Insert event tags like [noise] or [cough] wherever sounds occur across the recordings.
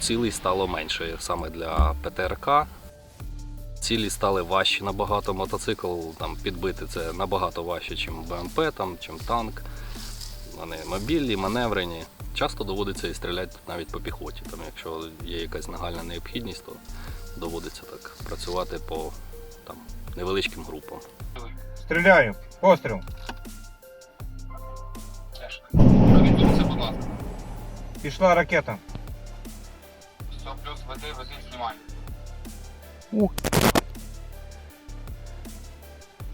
цілей стало менше саме для ПТРК. Цілі стали важчі набагато. Мотоцикл там підбити це набагато важче, ніж БМП, там, чим танк. Вони мобільні, маневрені. Часто доводиться і стріляти навіть по піхоті. Там, якщо є якась нагальна необхідність, то доводиться так працювати по там, невеличким групам. Стріляю. Постріл. Пішла ракета. Все, плюс веди, веди, знімай. Ух.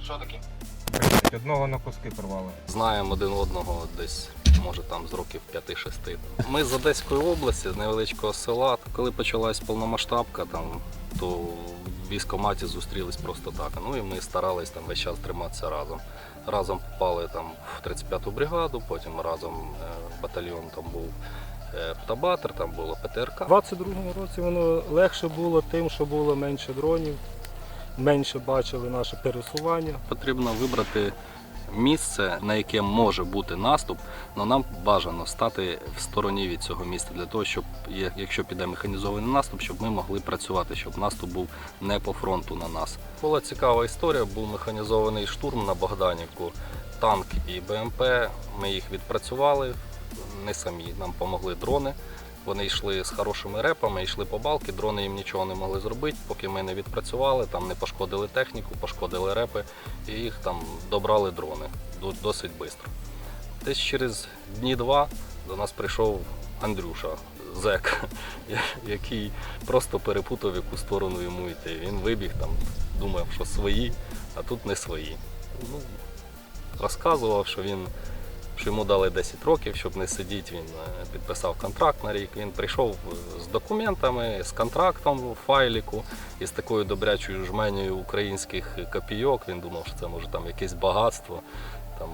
Що таке? Одного на куски порвало. Знаємо один одного десь, може там з років 5-6. Ми з Одеської області, з невеличкого села. Коли почалась повномасштабка, там, то в військкоматі зустрілись просто так. Ну і ми старались там весь час триматися разом. Разом попали там в 35-ту бригаду, потім разом е, батальйон там був Птабатер, там було ПТРК. У 22-му році воно легше було тим, що було менше дронів, менше бачили наше пересування. Потрібно вибрати місце, на яке може бути наступ, але нам бажано стати в стороні від цього місця для того, щоб якщо піде механізований наступ, щоб ми могли працювати, щоб наступ був не по фронту на нас. Була цікава історія. Був механізований штурм на Богданівку, танк і БМП. Ми їх відпрацювали не самі. Нам допомогли дрони. Вони йшли з хорошими репами, йшли по балки, дрони їм нічого не могли зробити, поки ми не відпрацювали, там не пошкодили техніку, пошкодили репи і їх там добрали дрони досить швидко. Десь через дні два до нас прийшов Андрюша, зек, [laughs] який просто перепутав, в яку сторону йому йти. Він вибіг там, думав, що свої, а тут не свої. Ну, розказував, що він що йому дали 10 років, щоб не сидіти. Він е, підписав контракт на рік. Він прийшов е, з документами, з контрактом у файліку і з такою добрячою жменею українських копійок. Він думав, що це може там якесь багатство. Там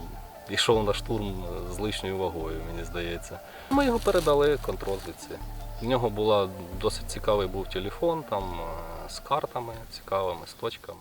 йшов на штурм з лишньою вагою, мені здається. Ми його передали контрозвідці. В нього була досить цікавий був телефон там е, з картами цікавими, з точками.